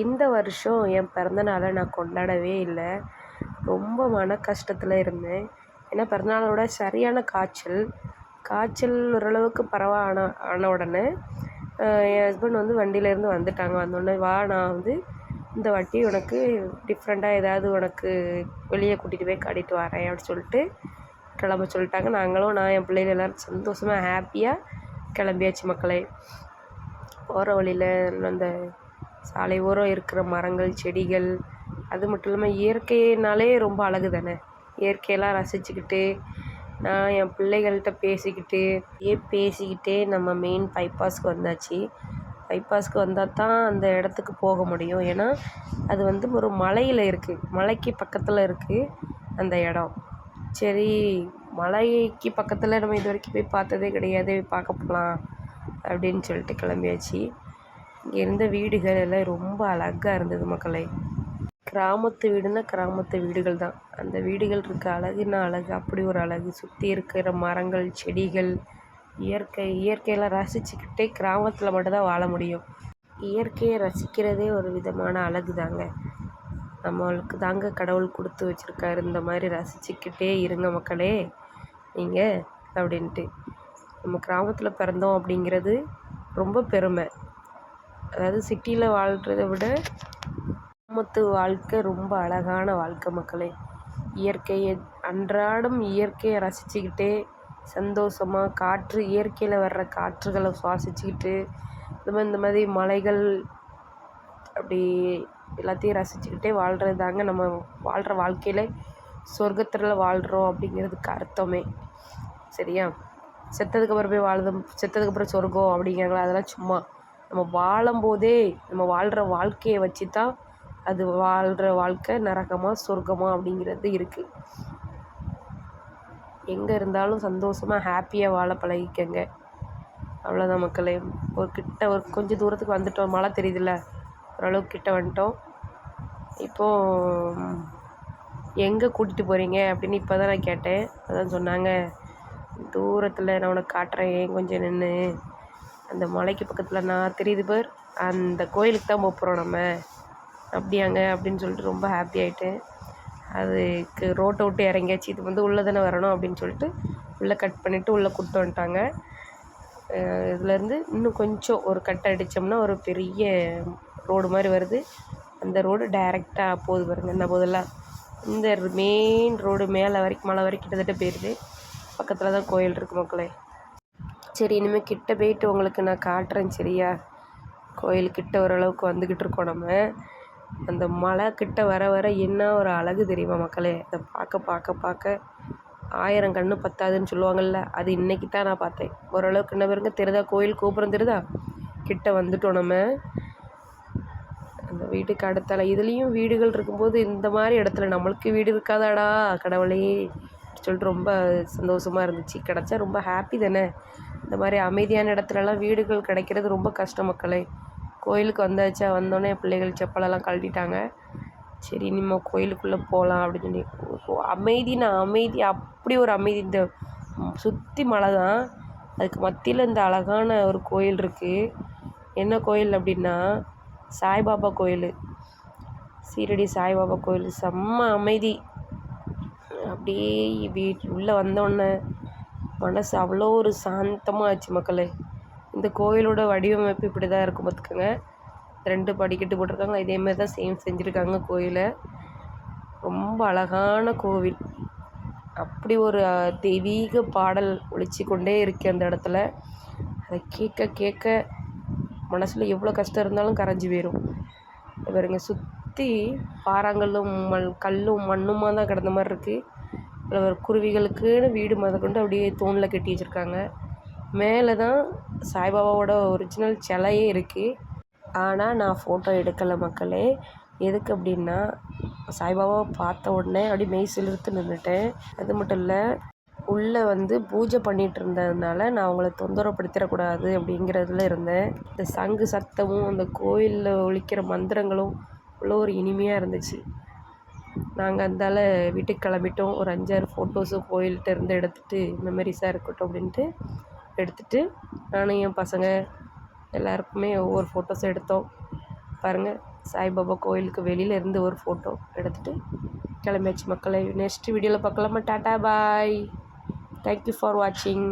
இந்த வருஷம் என் பிறந்தநாளை நான் கொண்டாடவே இல்லை. ரொம்ப மன கஷ்டத்தில் இருந்தேன். ஏன்னா பிறந்தநாளோட சரியான காய்ச்சல். காய்ச்சல் ஓரளவுக்கு பரவ ஆன ஆன உடனே என் ஹஸ்பண்ட் வந்து வண்டியிலேருந்து வந்துட்டாங்க. வந்தோடனே வா நான் வந்து இந்த வாட்டி உனக்கு டிஃப்ரெண்ட்டாக ஏதாவது உனக்கு வெளியே கூட்டிகிட்டு போய் காட்டிட்டு வரேன் அப்படின்னு சொல்லிட்டு கிளம்ப சொல்லிட்டாங்க. நாங்களும் நான் என் பிள்ளைகள் எல்லோரும் சந்தோஷமாக ஹாப்பியாக கிளம்பியாச்சு மக்களே. போகிற வழியில் அந்த சாலை ஓரம் இருக்கிற மரங்கள் செடிகள் அது மட்டும் இல்லாமல் இயற்கைனாலே ரொம்ப அழகு தானே? இயற்கையெல்லாம் ரசிச்சுக்கிட்டு நான் என் பிள்ளைகள்கிட்ட பேசிக்கிட்டு ஏ பேசிக்கிட்டே நம்ம மெயின் பைபாஸ்க்கு வந்தாச்சு. பைபாஸ்க்கு வந்தால் தான் அந்த இடத்துக்கு போக முடியும். ஏன்னா அது வந்து ஒரு மலையில் இருக்குது மலைக்கு பக்கத்தில் இருக்குது அந்த இடம். சரி மலைக்கு பக்கத்தில் நம்ம இது வரைக்கும் போய் பார்த்ததே கிடையாது. பார்க்க போகலாம் அப்படின்னு சொல்லிட்டு கிளம்பியாச்சு. இங்கே இருந்த வீடுகள் எல்லாம் ரொம்ப அழகாக இருந்தது மக்களே. கிராமத்து வீடுனா கிராமத்து வீடுகள் தான். அந்த வீடுகள் இருக்க அழகுன்னா அழகு. அப்படி ஒரு அழகு. சுற்றி இருக்கிற மரங்கள் செடிகள் இயற்கை இயற்கையெல்லாம் ரசிச்சுக்கிட்டே கிராமத்தில் மட்டும்தான் வாழ முடியும். இயற்கையை ரசிக்கிறதே ஒரு விதமான அழகு தாங்க. நம்மளுக்கு தாங்க கடவுள் கொடுத்து வச்சுருக்காரு. இந்த மாதிரி ரசிச்சுக்கிட்டே இருங்க மக்களே. நீங்கள் அப்படின்ட்டு. நம்ம கிராமத்தில் பிறந்தோம் அப்படிங்கிறது ரொம்ப பெருமை. அதாவது சிட்டியில் வாழ்கிறத விட கிராமத்து வாழ்க்கை ரொம்ப அழகான வாழ்க்கை மக்களே. இயற்கையை அன்றாடம் இயற்கையை ரசிச்சுக்கிட்டே சந்தோஷமாக காற்று இயற்கையில் வர்ற காற்றுகளை சுவாசிச்சுக்கிட்டு இந்த மாதிரி இந்த மாதிரி மலைகள் அப்படி எல்லாத்தையும் ரசிச்சுக்கிட்டே வாழ்கிறது தாங்க நம்ம வாழ்கிற வாழ்க்கையில் சொர்க்கத்தில் வாழ்கிறோம் அப்படிங்கிறதுக்கு அர்த்தமே. சரியா? செத்ததுக்கப்புறம் போய் வாழுது செத்ததுக்கப்புறம் சொர்க்கம் அப்படிங்கிறாங்களா? அதெல்லாம் சும்மா. நம்ம வாழும்போதே நம்ம வாழ்கிற வாழ்க்கையை வச்சு தான் அது வாழ்கிற வாழ்க்கை நரகமாக சொர்க்கமாக அப்படிங்கிறது இருக்குது எங்கே இருந்தாலும் சந்தோஷமாக ஹாப்பியாக வாழ பழகிக்கங்க. அவ்வளோதான் மக்களே. ஒரு கிட்ட ஒரு கொஞ்சம் தூரத்துக்கு வந்துட்டோம். மழை தெரியுதுல்ல? ஓரளவுக்கு கிட்ட வந்துட்டோம். இப்போது எங்கே கூட்டிகிட்டு போகிறீங்க அப்படின்னு இப்போ தான் நான் கேட்டேன். அதான் சொன்னாங்க தூரத்தில் நான் உனக்கு காட்டுறேன். ஏன் கொஞ்சம் நின்று அந்த மலைக்கு பக்கத்தில் நான் தெரியுது பார். அந்த கோயிலுக்கு தான் போக போகிறோம் நம்ம. அப்படியாங்க? அப்படின்னு சொல்லிட்டு ரொம்ப ஹாப்பி ஆகிட்டேன் அதுக்கு ரோட்டை விட்டு இறங்கியாச்சு. இது வந்து உள்ளே தானே வரணும் அப்படின்னு சொல்லிட்டு உள்ளே கட் பண்ணிவிட்டு உள்ளே கொடுத்து வந்துட்டாங்க. இதுலேருந்து இன்னும் கொஞ்சம் ஒரு கட் அடித்தோம்னா ஒரு பெரிய ரோடு மாதிரி வருது. அந்த ரோடு டைரெக்டாக போகுது பாருங்க. என்ன போதெல்லாம் இந்த மெயின் ரோடு மேலே வரைக்கும் மலை வரைக்கும் கிட்டத்தட்ட போயிடுது பக்கத்தில் தான் கோயில் இருக்குது மக்களே. சரி இனிமேல் கிட்ட போயிட்டு உங்களுக்கு நான் காட்டுறேன் சரியா? கோயில் கிட்ட ஓரளவுக்கு வந்துக்கிட்டு இருக்கோம் நம்ம. அந்த மலை கிட்ட வர வர என்ன ஒரு அழகு தெரியுமா மக்களே? அதை பார்க்க பார்க்க பார்க்க ஆயிரம் கண்ணு பத்தாதுன்னு சொல்லுவாங்கள்ல அது இன்றைக்கி தான் நான் பார்த்தேன். ஓரளவுக்கு என்ன பாருங்க தெரிதா? கோயில் கோபுரம் தெரிதா? கிட்ட வந்துட்டோம் நம்ம. அந்த வீட்டுக்கு அடுத்தால இதுலேயும் வீடுகள் இருக்கும்போது இந்த மாதிரி இடத்துல நம்மளுக்கு வீடு இருக்காதாடா கடவுளே. சொல்லிட்டு ரொம்ப சந்தோஷமாக இருந்துச்சு. கிடச்சா ரொம்ப ஹாப்பி தானே? இந்த மாதிரி அமைதியான இடத்துலலாம் வீடுகள் கிடைக்கிறது ரொம்ப கஷ்டம் மக்களே. கோயிலுக்கு வந்தாச்சா? வந்தோடனே பிள்ளைகள் செப்பலெல்லாம் கழட்டிட்டாங்க. சரி நம்ம கோயிலுக்குள்ளே போகலாம் அப்படின்னு சொல்லி. அமைதினா அமைதி. அப்படி ஒரு அமைதி. இந்த சுற்றி மலை தான். அதுக்கு மத்தியில் இந்த அழகான ஒரு கோயில் இருக்குது என்ன கோயில் அப்படின்னா சாய்பாபா கோயில். சீரடி சாய்பாபா கோயில். செம்ம அமைதி. அப்படியே வீட் உள்ளே வந்தோடனே மனசு அவ்வளோ ஒரு சாந்தமாக ஆச்சு மக்களே. இந்த கோயிலோட வடிவமைப்பு இப்படி தான் இருக்கும் பார்த்துக்கோங்க. ரெண்டு படிக்கட்டு போட்டிருக்காங்க. இதேமாரி தான் சேம் செஞ்சுருக்காங்க கோயிலை. ரொம்ப அழகான கோவில். அப்படி ஒரு தெய்வீக பாடல் ஒழிச்சு கொண்டே இருக்கு அந்த இடத்துல. அதை கேட்க கேட்க மனசில் எவ்வளோ கஷ்டம் இருந்தாலும் கரைஞ்சி போயிடும் பாருங்க சுற்றி பாறாங்கல்லும் மண் கல்லும் மண்ணுமா தான் கிடந்த மாதிரி இருக்குது ஒரு குருவிகளுக்குன்னு வீடு கொண்டு அப்படியே தூணில் கட்டி வச்சுருக்காங்க. மேலே தான் சாய்பாபாவோட ஒரிஜினல் சிலையே இருக்குது ஆனால் நான் ஃபோட்டோ எடுக்கலை மக்களே. எதுக்கு அப்படின்னா சாய்பாபாவை பார்த்த உடனே அப்படியே மெய் சிலிர்த்து நின்றுட்டேன். அது மட்டும் இல்லை உள்ளே வந்து பூஜை பண்ணிகிட்டு இருந்ததுனால நான் அவங்கள தொந்தரவுப்படுத்திடக்கூடாது அப்படிங்கிறதுல இருந்தேன். இந்த சங்கு சத்தமும் அந்த கோயிலில் ஒழிக்கிற மந்திரங்களும் அவ்வளோ ஒரு இனிமையாக இருந்துச்சு. நாங்கள் அந்தால வீட்டுக்கு கிளம்பிட்டோம். ஒரு அஞ்சாறு ஃபோட்டோஸும் கோயில்கிட்ட இருந்து எடுத்துகிட்டு மெமரிஸாக இருக்கட்டும் அப்படின்ட்டு எடுத்துகிட்டு நானும் என் பசங்க எல்லாருக்குமே ஒவ்வொரு ஃபோட்டோஸும் எடுத்தோம். பாருங்கள் சாய்பாபா கோயிலுக்கு வெளியில் இருந்து ஒரு ஃபோட்டோ எடுத்துகிட்டு கிளம்பியாச்சு மக்களை. நெக்ஸ்ட் வீடியோவில் பார்க்கலாமா? டாட்டா பாய் தேங்க்யூ ஃபார் வாட்சிங்